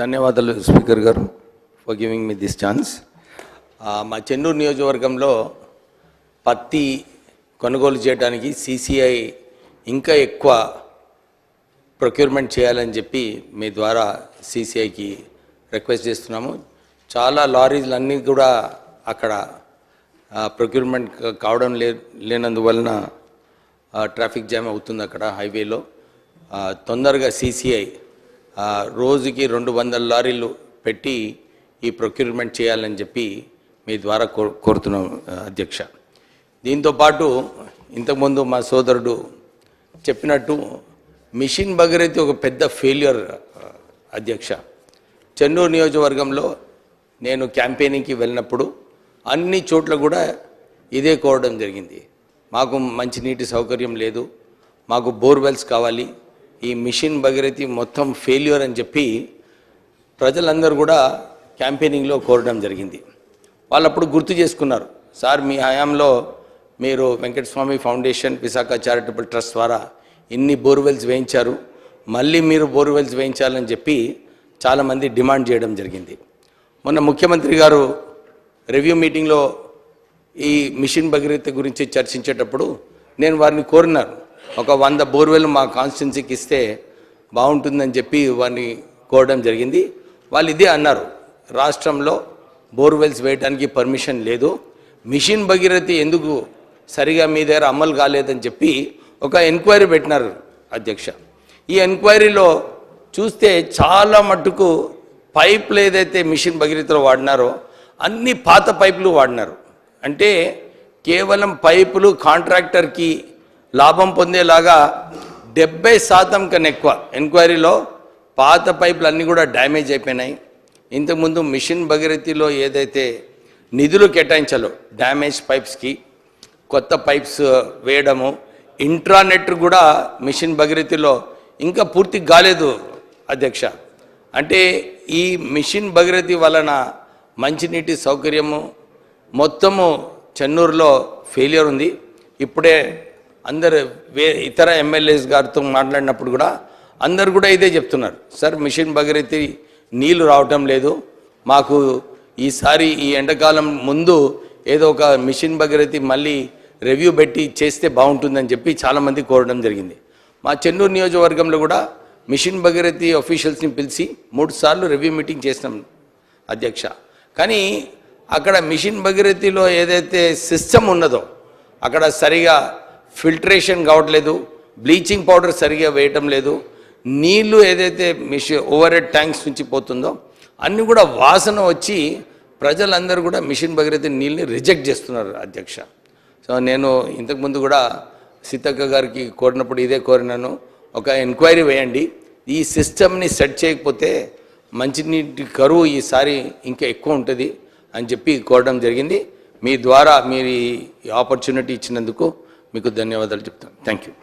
ధన్యవాదాలు స్పీకర్ గారు for giving me this chance మా చెన్నూరు నియోజకవర్గంలో పత్తి కొనుగోలు చేయడానికి సీసీఐ ఇంకా ఎక్కువ ప్రొక్యూర్మెంట్ చేయాలని చెప్పి మీ ద్వారా సీసీఐకి రిక్వెస్ట్ చేస్తున్నాము. చాలా లారీలు అన్నీ కూడా అక్కడ ప్రొక్యూర్మెంట్ కావడం లే లేనందువలన ట్రాఫిక్ జామ్ అవుతుంది అక్కడ హైవేలో తొందరగా సీసీఐ రోజుకి రెండు వందల లారీలు పెట్టి ఈ ప్రొక్యూర్మెంట్ చేయాలని చెప్పి మీ ద్వారా కో కోరుతున్నాం అధ్యక్ష. దీంతోపాటు ఇంతకుముందు మా సోదరుడు చెప్పినట్టు మిషన్ భగీరథి ఒక పెద్ద ఫెయిల్యూర్ అధ్యక్ష. చెన్నూరు నియోజకవర్గంలో నేను క్యాంపెయినింగ్కి వెళ్ళినప్పుడు అన్ని చోట్ల కూడా ఇదే కోరడం జరిగింది. మాకు మంచి నీటి సౌకర్యం లేదు మాకు బోర్వెల్స్ కావాలి ఈ మిషన్ భగీరథి మొత్తం ఫెయిల్యూర్ అని చెప్పి ప్రజలందరూ కూడా క్యాంపెయినింగ్లో కోరడం జరిగింది. వాళ్ళు అప్పుడు గుర్తు చేసుకున్నారు. సార్ మీ హయాంలో మీరు Venkataswamy foundation Visakha charitable trust ద్వారా ఇన్ని బోర్వెల్స్ వేయించారు. మళ్ళీ మీరు బోర్వెల్స్ వేయించాలని చెప్పి చాలామంది డిమాండ్ చేయడం జరిగింది. మొన్న ముఖ్యమంత్రి గారు రివ్యూ మీటింగ్లో ఈ మిషన్ భగీరథ గురించి చర్చించేటప్పుడు నేను వారిని కోరినాను. ఒక వంద బోర్వెల్ మా కాన్స్టిట్యున్సీకి ఇస్తే బాగుంటుందని చెప్పి వారిని కోరడం జరిగింది. వాళ్ళు ఇదే అన్నారు. రాష్ట్రంలో బోర్వెల్స్ వేయడానికి పర్మిషన్ లేదు. మిషన్ భగీరథి ఎందుకు సరిగా మీ దగ్గర అమలు కాలేదని చెప్పి ఒక ఎంక్వైరీ పెట్టినారు అధ్యక్ష. ఈ ఎంక్వైరీలో చూస్తే చాలా మట్టుకు పైపులు ఏదైతే మిషన్ భగీరథలో వాడినారో అన్ని పాత పైపులు వాడినారు. అంటే కేవలం పైపులు కాంట్రాక్టర్కి లాభం పొందేలాగా డెబ్బై శాతం కన్నా ఎక్కువ. ఎంక్వైరీలో పాత పైపులు అన్నీ కూడా డ్యామేజ్ అయిపోయినాయి. ఇంతకుముందు మిషన్ భగీరథిలో ఏదైతే నిధులు కేటాయించాలో డ్యామేజ్ పైప్స్కి కొత్త పైప్స్ వేయడము ఇంట్రానెట్ కూడా మిషన్ భగీరథిలో ఇంకా పూర్తి కాలేదు అధ్యక్ష. అంటే ఈ మిషన్ భగీరథి వలన మంచినీటి సౌకర్యము మొత్తము చెన్నూరులో ఫెయిలియర్ ఉంది. ఇప్పుడే అందరు వే ఇతర ఎమ్మెల్యేస్ గారితో మాట్లాడినప్పుడు కూడా అందరు కూడా ఇదే చెప్తున్నారు. సార్ మిషన్ భగీరథి నీళ్ళు రావటం లేదు. మాకు ఈసారి ఈ ఎండాకాలం ముందు ఏదో ఒక మిషన్ భగీరథి మళ్ళీ రివ్యూ పెట్టి చేస్తే బాగుంటుందని చెప్పి చాలామంది కోరడం జరిగింది. మా చెన్నూరు నియోజకవర్గంలో కూడా మిషన్ భగీరథి అఫీషియల్స్ని పిలిచి మూడు సార్లు రివ్యూ మీటింగ్ చేసినాం అధ్యక్ష. కానీ అక్కడ మిషన్ భగీరథిలో ఏదైతే సిస్టమ్ ఉన్నదో అక్కడ సరిగా ఫిల్టరేషన్ కావట్లేదు బ్లీచింగ్ పౌడర్ సరిగా వేయటం లేదు. నీళ్ళు ఏదైతే మిషన్ ఓవర్ హెడ్ ట్యాంక్స్ నుంచి పోతుందో అన్నీ కూడా వాసన వచ్చి ప్రజలందరూ కూడా మిషన్ భగీరథ నీళ్ళని రిజెక్ట్ చేస్తున్నారు అధ్యక్ష. సో నేను ఇంతకుముందు కూడా సీతక్క గారికి కోరినప్పుడు ఇదే కోరినాను. ఒక ఎంక్వైరీ వేయండి. ఈ సిస్టమ్ని సెట్ చేయకపోతే మంచినీటి కరువు ఈసారి ఇంకా ఎక్కువ ఉంటుంది అని చెప్పి కోరడం జరిగింది. మీ ద్వారా మీరు ఈ ఆపర్చునిటీ ఇచ్చినందుకు మీకు ధన్యవాదాలు చెప్తాను. Thank you